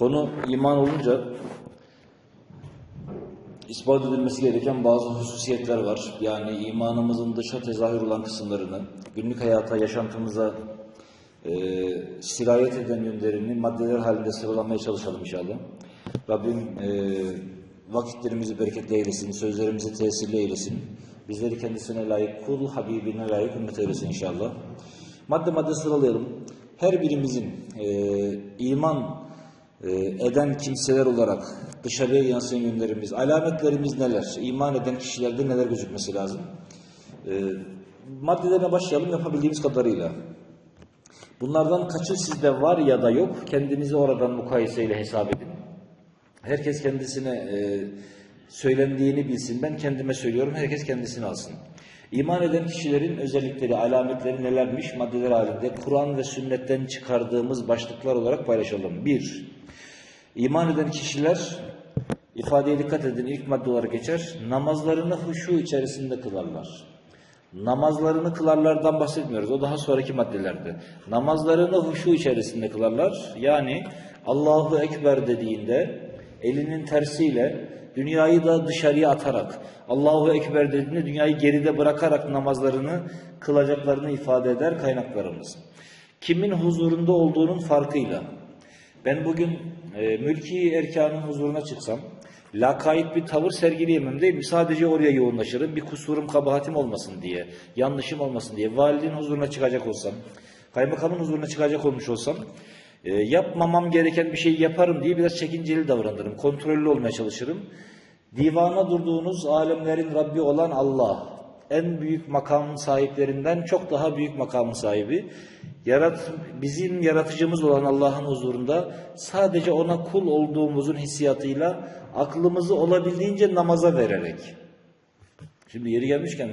Konu iman olunca ispat edilmesi gereken bazı hususiyetler var. Yani imanımızın dışa tezahür olan kısımlarını, günlük hayata, yaşantımıza e, sirayet eden yönlerini maddeler halinde sıralamaya çalışalım inşallah. Rabbim e, vakitlerimizi bereketli eylesin, sözlerimizi tesirli eylesin. Bizleri kendisine layık kul, Habibine layık ümmet eylesin inşallah. Madde madde sıralayalım. Her birimizin e, iman eden kimseler olarak dışarıya yansıyan yönlerimiz, alametlerimiz neler? İman eden kişilerde neler gözükmesi lazım? E, maddelerine başlayalım yapabildiğimiz kadarıyla. Bunlardan kaçı sizde var ya da yok? Kendinizi oradan mukayeseyle hesap edin. Herkes kendisine e, söylendiğini bilsin. Ben kendime söylüyorum. Herkes kendisini alsın. İman eden kişilerin özellikleri, alametleri nelermiş? Maddeler halinde Kur'an ve sünnetten çıkardığımız başlıklar olarak paylaşalım. Bir, iman eden kişiler ifadeye dikkat edin ilk madde olarak geçer. Namazlarını huşu içerisinde kılarlar. Namazlarını kılarlardan bahsetmiyoruz. O daha sonraki maddelerde. Namazlarını huşu içerisinde kılarlar. Yani Allahu Ekber dediğinde elinin tersiyle dünyayı da dışarıya atarak Allahu Ekber dediğinde dünyayı geride bırakarak namazlarını kılacaklarını ifade eder kaynaklarımız. Kimin huzurunda olduğunun farkıyla ben bugün e, mülki erkanın huzuruna çıksam lakayt bir tavır sergileyemem değil mi? Sadece oraya yoğunlaşırım. Bir kusurum, kabahatim olmasın diye, yanlışım olmasın diye. Validin huzuruna çıkacak olsam, kaymakamın huzuruna çıkacak olmuş olsam e, yapmamam gereken bir şeyi yaparım diye biraz çekinceli davranırım. Kontrollü olmaya çalışırım. Divana durduğunuz alemlerin Rabbi olan Allah, en büyük makamın sahiplerinden çok daha büyük makamın sahibi. Yarat, bizim yaratıcımız olan Allah'ın huzurunda sadece ona kul olduğumuzun hissiyatıyla aklımızı olabildiğince namaza vererek. Şimdi yeri gelmişken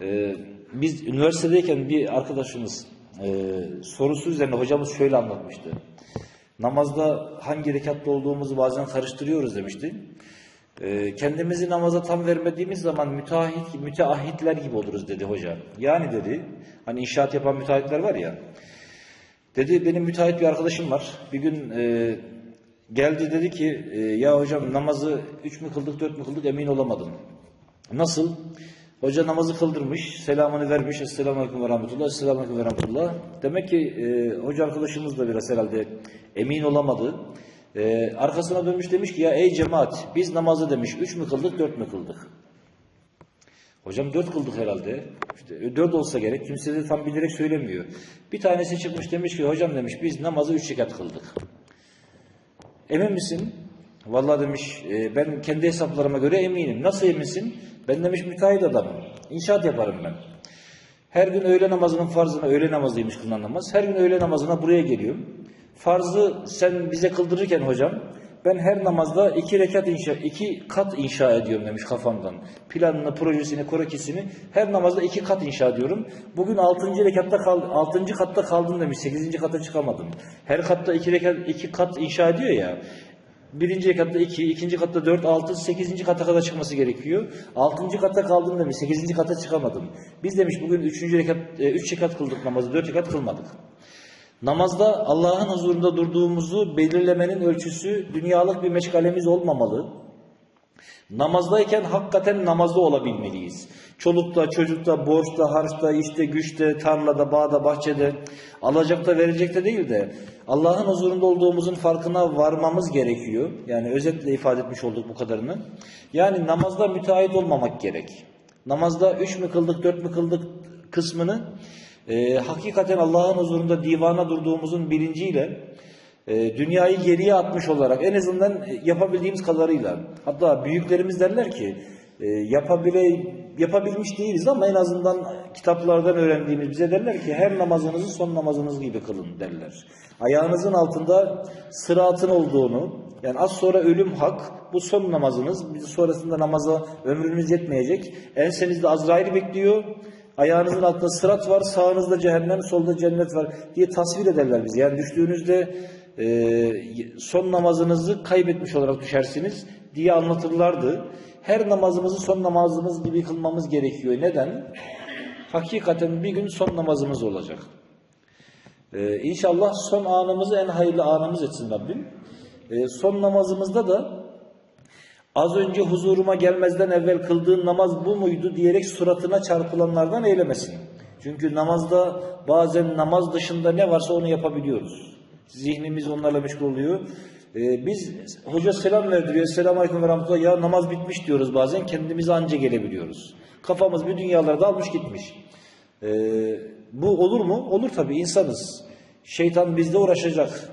e, biz üniversitedeyken bir arkadaşımız e, sorusu üzerine hocamız şöyle anlatmıştı. Namazda hangi rekatta olduğumuzu bazen karıştırıyoruz demişti. E, kendimizi namaza tam vermediğimiz zaman müteahhit, müteahhitler gibi oluruz dedi hoca. Yani dedi, hani inşaat yapan müteahhitler var ya, dedi benim müteahhit bir arkadaşım var. Bir gün e, geldi dedi ki, e, ya hocam namazı üç mü kıldık, dört mü kıldık emin olamadım. Nasıl? Hoca namazı kıldırmış, selamını vermiş. Esselamu Aleyküm ve Rahmetullah, Esselamu Aleyküm ve Rahmetullah. Demek ki e, hoca arkadaşımız da biraz herhalde emin olamadı. E, arkasına dönmüş demiş ki ya ey cemaat biz namazı demiş üç mü kıldık, dört mü kıldık? Hocam dört kıldık herhalde. İşte e, dört olsa gerek. Kimse de tam bilerek söylemiyor. Bir tanesi çıkmış demiş ki hocam demiş biz namazı üç rekat kıldık. Emin misin? Vallahi demiş e, ben kendi hesaplarıma göre eminim. Nasıl eminsin? Ben demiş müteahhit adamım. İnşaat yaparım ben. Her gün öğle namazının farzına, öğle namazıymış kılınan namaz. Her gün öğle namazına buraya geliyorum. Farzı sen bize kıldırırken hocam ben her namazda iki rekat inşa, iki kat inşa ediyorum demiş kafamdan. Planını, projesini, krokisini her namazda iki kat inşa ediyorum. Bugün altıncı rekatta kal, altıncı katta kaldım demiş. Sekizinci kata çıkamadım. Her katta iki rekat, iki kat inşa ediyor ya. Birinci rekatta iki, ikinci katta dört, altı, sekizinci kata kadar çıkması gerekiyor. Altıncı katta kaldım demiş, sekizinci kata çıkamadım. Biz demiş bugün üçüncü rekat, e, üç rekat kıldık namazı, dört rekat kılmadık. Namazda Allah'ın huzurunda durduğumuzu belirlemenin ölçüsü dünyalık bir meşgalemiz olmamalı. Namazdayken hakikaten namazda olabilmeliyiz. Çolukta, çocukta, borçta, harçta, işte, güçte, tarlada, bağda, bahçede, alacakta, verecekte değil de Allah'ın huzurunda olduğumuzun farkına varmamız gerekiyor. Yani özetle ifade etmiş olduk bu kadarını. Yani namazda müteahhit olmamak gerek. Namazda üç mü kıldık, dört mü kıldık kısmını e, hakikaten Allah'ın huzurunda divana durduğumuzun bilinciyle e, dünyayı geriye atmış olarak en azından yapabildiğimiz kadarıyla hatta büyüklerimiz derler ki e, yapabile, yapabilmiş değiliz ama en azından kitaplardan öğrendiğimiz bize derler ki her namazınızı son namazınız gibi kılın derler. Ayağınızın altında sıratın olduğunu yani az sonra ölüm hak bu son namazınız sonrasında namaza ömrünüz yetmeyecek ensenizde Azrail bekliyor Ayağınızın altında sırat var, sağınızda cehennem, solda cennet var diye tasvir ederler bizi. Yani düştüğünüzde e, son namazınızı kaybetmiş olarak düşersiniz diye anlatırlardı. Her namazımızı son namazımız gibi kılmamız gerekiyor. Neden? Hakikaten bir gün son namazımız olacak. Ee, inşallah son anımızı en hayırlı anımız etsin Rabbim. e, son namazımızda da az önce huzuruma gelmezden evvel kıldığın namaz bu muydu diyerek suratına çarpılanlardan eylemesin. Çünkü namazda bazen namaz dışında ne varsa onu yapabiliyoruz. Zihnimiz onlarla meşgul oluyor. Ee, biz hoca selam verdiriyor. Selamun aleyküm ve rahmetullah. Ya namaz bitmiş diyoruz bazen. Kendimize anca gelebiliyoruz. Kafamız bir dünyalarda almış gitmiş. Ee, bu olur mu? Olur tabii insanız. Şeytan bizle uğraşacak.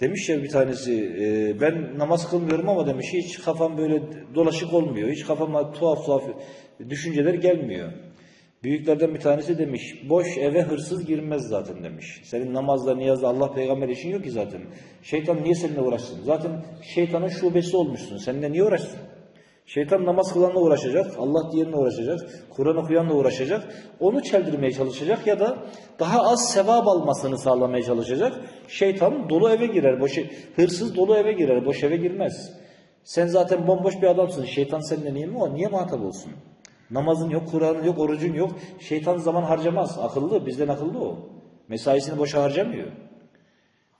Demiş ya bir tanesi e, ben namaz kılmıyorum ama demiş hiç kafam böyle dolaşık olmuyor. Hiç kafama tuhaf tuhaf düşünceler gelmiyor. Büyüklerden bir tanesi demiş boş eve hırsız girmez zaten demiş. Senin namazla niyazla Allah peygamber işin yok ki zaten. Şeytan niye seninle uğraşsın? Zaten şeytanın şubesi olmuşsun. Seninle niye uğraşsın? Şeytan namaz kılanla uğraşacak, Allah diyenle uğraşacak, Kur'an okuyanla uğraşacak, onu çeldirmeye çalışacak ya da daha az sevap almasını sağlamaya çalışacak. Şeytan dolu eve girer, boş, hırsız dolu eve girer, boş eve girmez. Sen zaten bomboş bir adamsın, şeytan seninle niye mi o? Niye muhatap olsun? Namazın yok, Kur'an'ın yok, orucun yok. Şeytan zaman harcamaz, akıllı, bizden akıllı o. Mesaisini boşa harcamıyor.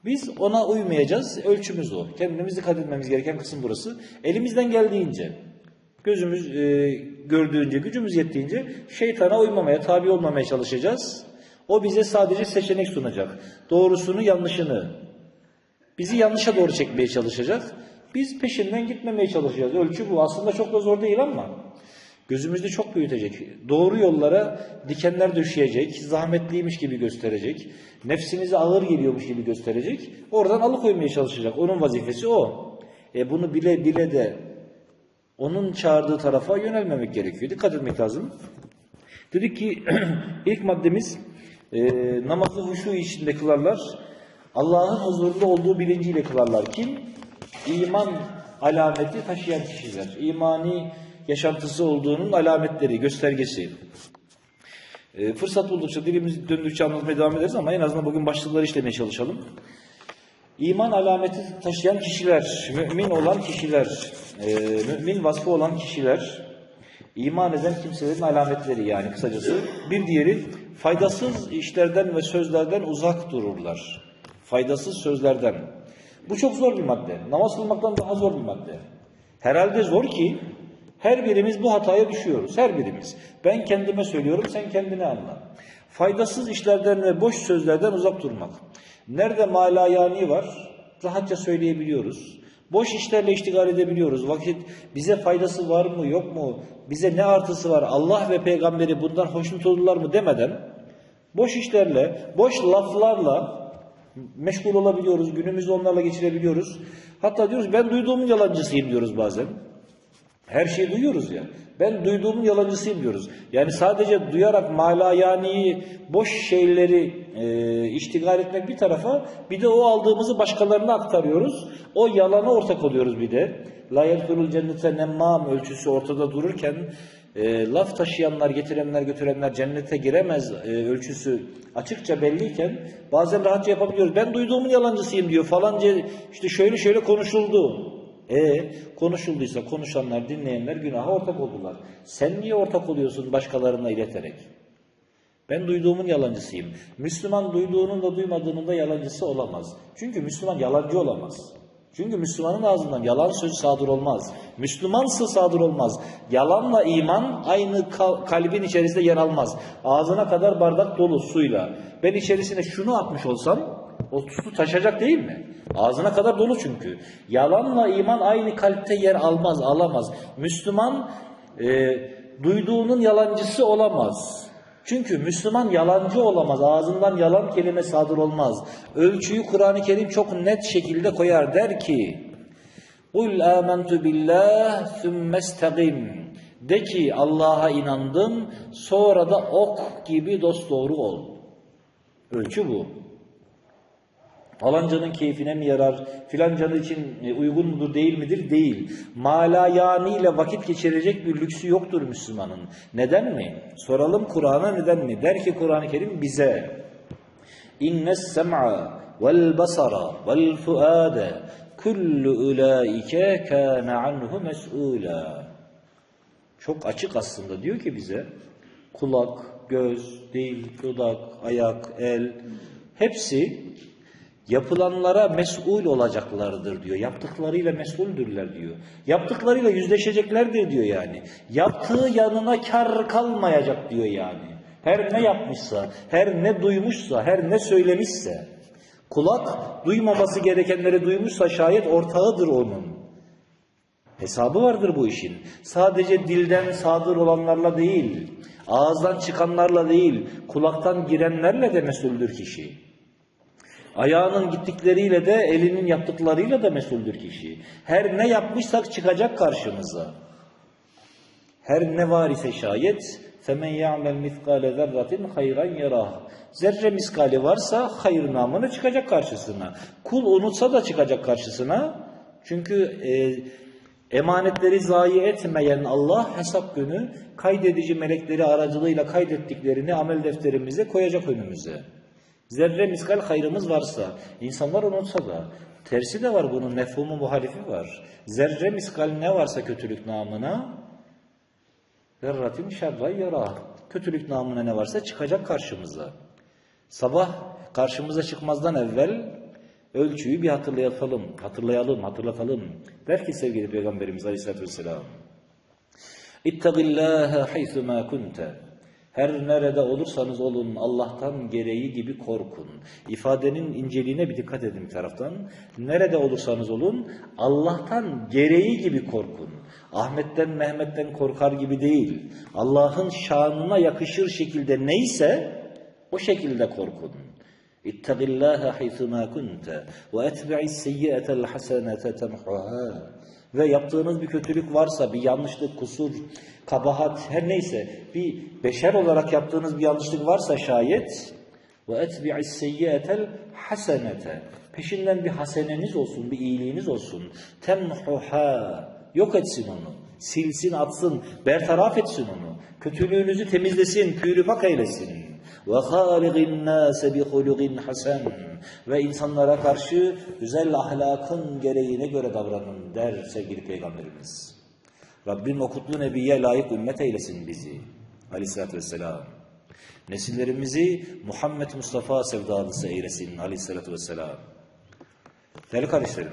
Biz ona uymayacağız. Ölçümüz o. Kendimizi dikkat gereken kısım burası. Elimizden geldiğince, gözümüz e, gördüğünce, gücümüz yettiğince şeytana uymamaya, tabi olmamaya çalışacağız. O bize sadece seçenek sunacak. Doğrusunu, yanlışını. Bizi yanlışa doğru çekmeye çalışacak. Biz peşinden gitmemeye çalışacağız. Ölçü bu. Aslında çok da zor değil ama gözümüzde çok büyütecek. Doğru yollara dikenler düşecek, zahmetliymiş gibi gösterecek, nefsimize ağır geliyormuş gibi gösterecek. Oradan alıkoymaya çalışacak. Onun vazifesi o. E bunu bile bile de onun çağırdığı tarafa yönelmemek gerekiyor. Dikkat etmek lazım. Dedik ki ilk maddemiz e, namazı huşu içinde kılarlar. Allah'ın huzurunda olduğu bilinciyle kılarlar. Kim? İman alameti taşıyan kişiler. İmani yaşantısı olduğunun alametleri, göstergesi. E, fırsat buldukça, dilimiz döndükçe anlatmaya devam ederiz ama en azından bugün başlıkları işlemeye çalışalım. İman alameti taşıyan kişiler, mümin olan kişiler, e, mümin vasfı olan kişiler, iman eden kimselerin alametleri yani kısacası. Bir diğeri faydasız işlerden ve sözlerden uzak dururlar. Faydasız sözlerden. Bu çok zor bir madde. Namaz kılmaktan daha zor bir madde. Herhalde zor ki her birimiz bu hataya düşüyoruz. Her birimiz. Ben kendime söylüyorum, sen kendine anla. Faydasız işlerden ve boş sözlerden uzak durmak. Nerede malayani var, rahatça söyleyebiliyoruz. Boş işlerle iştigal edebiliyoruz. Vakit bize faydası var mı, yok mu, bize ne artısı var, Allah ve peygamberi bundan hoşnut olurlar mı demeden, boş işlerle, boş laflarla meşgul olabiliyoruz, günümüzü onlarla geçirebiliyoruz. Hatta diyoruz ben duyduğumun yalancısıyım diyoruz bazen. Her şeyi duyuyoruz ya. Ben duyduğumun yalancısıyım diyoruz. Yani sadece duyarak malayaniyi, boş şeyleri e, iştigal etmek bir tarafa, bir de o aldığımızı başkalarına aktarıyoruz. O yalana ortak oluyoruz bir de. La yedhulul cennete nemmam ölçüsü ortada dururken e, laf taşıyanlar, getirenler, götürenler cennete giremez e, ölçüsü açıkça belliyken bazen rahatça yapabiliyoruz. Ben duyduğumun yalancısıyım diyor falanca işte şöyle şöyle konuşuldu. E konuşulduysa konuşanlar, dinleyenler günaha ortak oldular. Sen niye ortak oluyorsun başkalarına ileterek? Ben duyduğumun yalancısıyım. Müslüman duyduğunun da duymadığının da yalancısı olamaz. Çünkü Müslüman yalancı olamaz. Çünkü Müslümanın ağzından yalan söz sadır olmaz. Müslümansı sadır olmaz. Yalanla iman aynı kalbin içerisinde yer almaz. Ağzına kadar bardak dolu suyla. Ben içerisine şunu atmış olsam o su taşacak değil mi? Ağzına kadar dolu çünkü. Yalanla iman aynı kalpte yer almaz, alamaz. Müslüman e, duyduğunun yalancısı olamaz. Çünkü Müslüman yalancı olamaz. Ağzından yalan kelime sadır olmaz. Ölçüyü Kur'an-ı Kerim çok net şekilde koyar. Der ki قُلْ آمَنْتُ بِاللّٰهِ ثُمَّ اسْتَقِمْ De ki Allah'a inandım sonra da ok gibi dosdoğru ol. Ölçü bu. Falancanın keyfine mi yarar, filancanın için e, uygun mudur değil midir? Değil. Malayani ile vakit geçirecek bir lüksü yoktur Müslümanın. Neden mi? Soralım Kur'an'a neden mi? Der ki Kur'an-ı Kerim bize İnnes sem'a vel basara vel fuade kullu ulaike kana anhu mes'ula Çok açık aslında diyor ki bize kulak, göz, dil, dudak, ayak, el hepsi Yapılanlara mesul olacaklardır diyor. Yaptıklarıyla mesuldürler diyor. Yaptıklarıyla yüzleşeceklerdir diyor yani. Yaptığı yanına kar kalmayacak diyor yani. Her ne yapmışsa, her ne duymuşsa, her ne söylemişse, kulak duymaması gerekenleri duymuşsa şayet ortağıdır onun. Hesabı vardır bu işin. Sadece dilden sadır olanlarla değil, ağızdan çıkanlarla değil, kulaktan girenlerle de mesuldür kişi. Ayağının gittikleriyle de elinin yaptıklarıyla da mesuldür kişi. Her ne yapmışsak çıkacak karşımıza. Her ne var ise şayet فَمَنْ يَعْمَلْ مِثْقَالَ ذَرَّةٍ خَيْرًا يَرَاهُ Zerre miskali varsa hayır namını çıkacak karşısına. Kul unutsa da çıkacak karşısına. Çünkü e, emanetleri zayi etmeyen Allah hesap günü kaydedici melekleri aracılığıyla kaydettiklerini amel defterimize koyacak önümüze. Zerre miskal hayrımız varsa, insanlar unutsa da, tersi de var bunun mefhumu muhalifi var. Zerre miskal ne varsa kötülük namına, zerratin şerra yara. Kötülük namına ne varsa çıkacak karşımıza. Sabah karşımıza çıkmazdan evvel ölçüyü bir hatırlayalım, hatırlayalım, hatırlatalım. Der ki sevgili Peygamberimiz Aleyhisselatü Vesselam. İttaqillâhe haythumâ kunte. Her nerede olursanız olun Allah'tan gereği gibi korkun. İfadenin inceliğine bir dikkat edin bir taraftan. Nerede olursanız olun Allah'tan gereği gibi korkun. Ahmet'ten Mehmet'ten korkar gibi değil. Allah'ın şanına yakışır şekilde neyse o şekilde korkun. İttaqillâhe haythumâ kunte ve etbi'is seyyi'etel hasenete temhuhâ. Ve yaptığınız bir kötülük varsa, bir yanlışlık, kusur, kabahat her neyse bir beşer olarak yaptığınız bir yanlışlık varsa şayet ve etbi'is seyyi'etel hasenete. Peşinden bir haseneniz olsun, bir iyiliğiniz olsun. Temhuha. Yok etsin onu. Silsin, atsın, bertaraf etsin onu. Kötülüğünüzü temizlesin, pürüpak eylesin. Ve haligin nase bi hulugin hasen. Ve insanlara karşı güzel ahlakın gereğine göre davranın der sevgili Peygamberimiz. Rabbim o kutlu nebiye layık ümmet eylesin bizi. Aleyhisselatü Vesselam. Nesillerimizi Muhammed Mustafa sevdalısı eylesin. Aleyhisselatü Vesselam. Değerli kardeşlerim,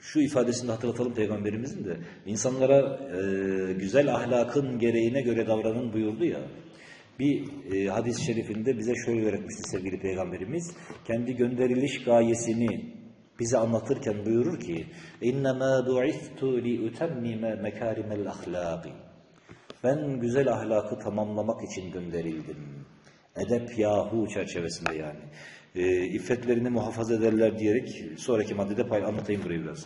şu ifadesini de hatırlatalım Peygamberimizin de. İnsanlara e, güzel ahlakın gereğine göre davranın buyurdu ya Bir e, hadis-i şerifinde bize şöyle öğretmişti sevgili Peygamberimiz. Kendi gönderiliş gayesini bize anlatırken buyurur ki اِنَّمَا دُعِثْتُ لِيُتَمِّمَ مَكَارِمَ الْأَخْلَاقِ Ben güzel ahlakı tamamlamak için gönderildim. Edep yahu çerçevesinde yani. E, iffetlerini muhafaza ederler diyerek sonraki maddede pay anlatayım burayı biraz.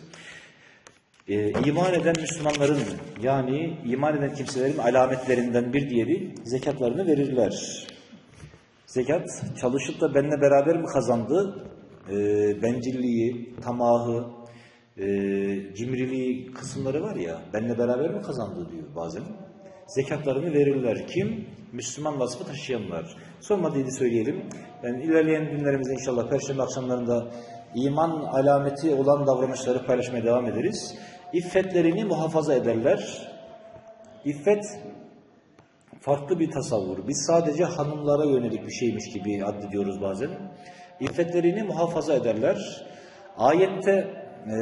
E, iman eden Müslümanların yani iman eden kimselerin alametlerinden bir diğeri zekatlarını verirler. Zekat çalışıp da benimle beraber mi kazandı? E, bencilliği, tamahı, e, cimriliği kısımları var ya benimle beraber mi kazandı diyor bazen. Zekatlarını verirler. Kim? Müslüman vasfı taşıyanlar. Son maddeyi de söyleyelim. Yani ilerleyen günlerimizde inşallah Perşembe akşamlarında iman alameti olan davranışları paylaşmaya devam ederiz. İffetlerini muhafaza ederler. İffet farklı bir tasavvur. Biz sadece hanımlara yönelik bir şeymiş gibi addediyoruz bazen. İffetlerini muhafaza ederler. Ayette e,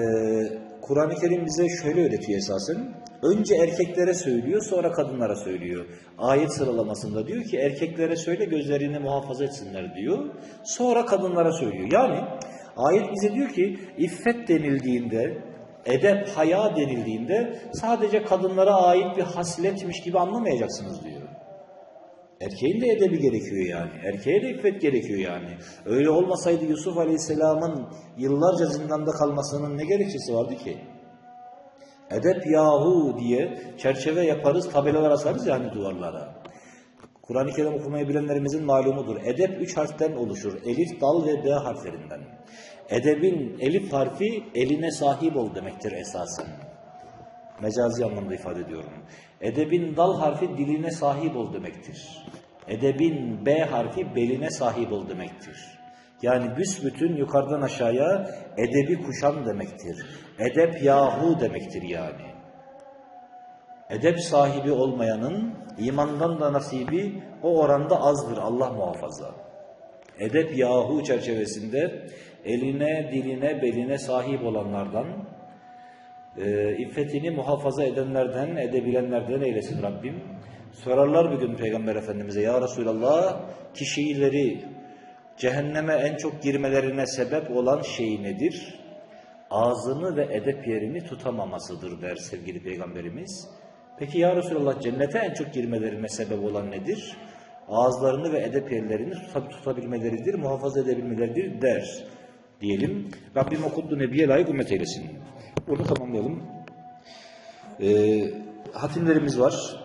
Kur'an-ı Kerim bize şöyle öğretiyor esasen. Önce erkeklere söylüyor sonra kadınlara söylüyor. Ayet sıralamasında diyor ki erkeklere söyle gözlerini muhafaza etsinler diyor. Sonra kadınlara söylüyor. Yani ayet bize diyor ki iffet denildiğinde edep, haya denildiğinde sadece kadınlara ait bir hasletmiş gibi anlamayacaksınız diyor. Erkeğin de edebi gerekiyor yani. Erkeğe de iffet gerekiyor yani. Öyle olmasaydı Yusuf Aleyhisselam'ın yıllarca zindanda kalmasının ne gerekçesi vardı ki? Edep yahu diye çerçeve yaparız, tabelalar asarız yani duvarlara. Kur'an-ı Kerim okumayı bilenlerimizin malumudur. Edep üç harften oluşur. Elif, dal ve B harflerinden. Edebin elif harfi eline sahip ol demektir esasen. Mecazi anlamda ifade ediyorum. Edebin dal harfi diline sahip ol demektir. Edebin B harfi beline sahip ol demektir. Yani büsbütün yukarıdan aşağıya edebi kuşan demektir. Edep yahu demektir yani. Edep sahibi olmayanın imandan da nasibi o oranda azdır Allah muhafaza. Edep yahu çerçevesinde eline, diline, beline sahip olanlardan, e, iffetini muhafaza edenlerden, edebilenlerden eylesin Rabbim. Sorarlar bir gün Peygamber Efendimiz'e, Ya Resulallah, kişileri cehenneme en çok girmelerine sebep olan şey nedir? Ağzını ve edep yerini tutamamasıdır der sevgili Peygamberimiz. Peki Ya Resulallah cennete en çok girmelerine sebep olan nedir? Ağızlarını ve edep yerlerini tutab- tutabilmeleridir, muhafaza edebilmeleridir der diyelim. Rabbim okuttu Nebiye layık ümmet eylesin. Burada tamamlayalım. Ee, hatimlerimiz var.